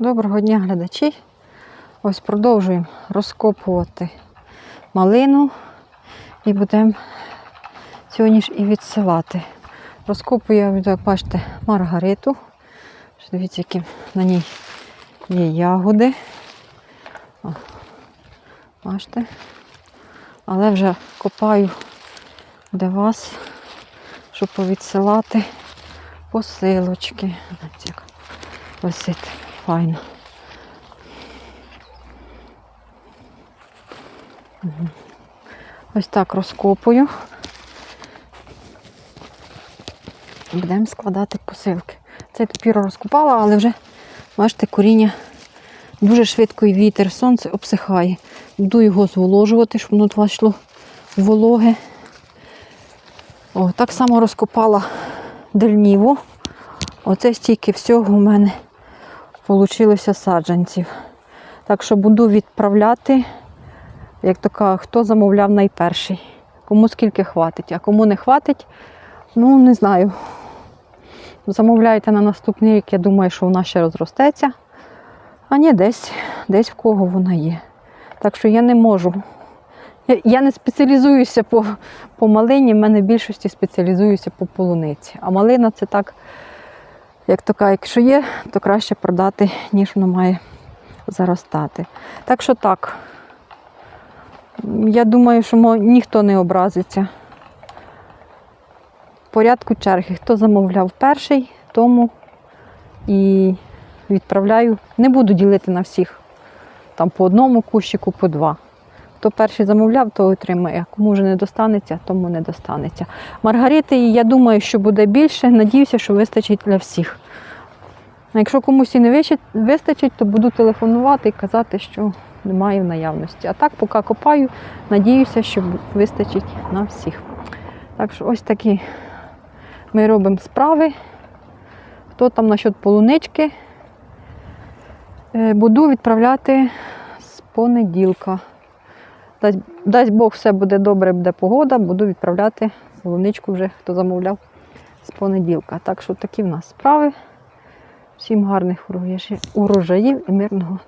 Доброго дня, глядачі. Ось продовжуємо розкопувати малину і будемо сьогодні ж і відсилати. Розкопую, як бачите, маргариту. Дивіться, які на ній є ягоди. О, бачите? Але вже копаю для вас, щоб повідсилати посилочки. Ось як висить файно. Ось так розкопую. Будемо складати посилки. Цей топір розкопала, але вже, бачите, коріння дуже швидко і вітер, сонце обсихає. Буду його зволожувати, щоб воно йшло вологе. О, так само розкопала дельніву. Оце стільки всього у мене вийшло саджанців. Так що буду відправляти, як то кажуть, хто замовляв найперший. Кому скільки хватить, а кому не хватить, ну не знаю. Замовляйте на наступний рік, я думаю, що вона ще розростеться. А ні, десь, десь в кого вона є. Так що я не можу. Я, я не спеціалізуюся по, по малині, в мене в більшості спеціалізуюся по полуниці. А малина це так, як то кажуть, якщо є, то краще продати, ніж воно має заростати. Так що так. Я думаю, що ніхто не образиться. Порядку черги. Хто замовляв перший, тому і відправляю. Не буду ділити на всіх. Там по одному кущику, по два. Хто перший замовляв, то отримає. Кому вже не достанеться, тому не достанеться. Маргарити, я думаю, що буде більше. Надіюся, що вистачить для всіх. А якщо комусь і не вистачить, то буду телефонувати і казати, що немає в наявності. А так, поки копаю, надіюся, що вистачить на всіх. Так що ось такі ми робимо справи. Хто там насчет полунички, Е, буду відправляти з понеділка. Дасть, дасть Бог, все буде добре, буде погода, буду відправляти головничку вже, хто замовляв з понеділка. Так що такі в нас справи. Всім гарних урожаїв- і мирного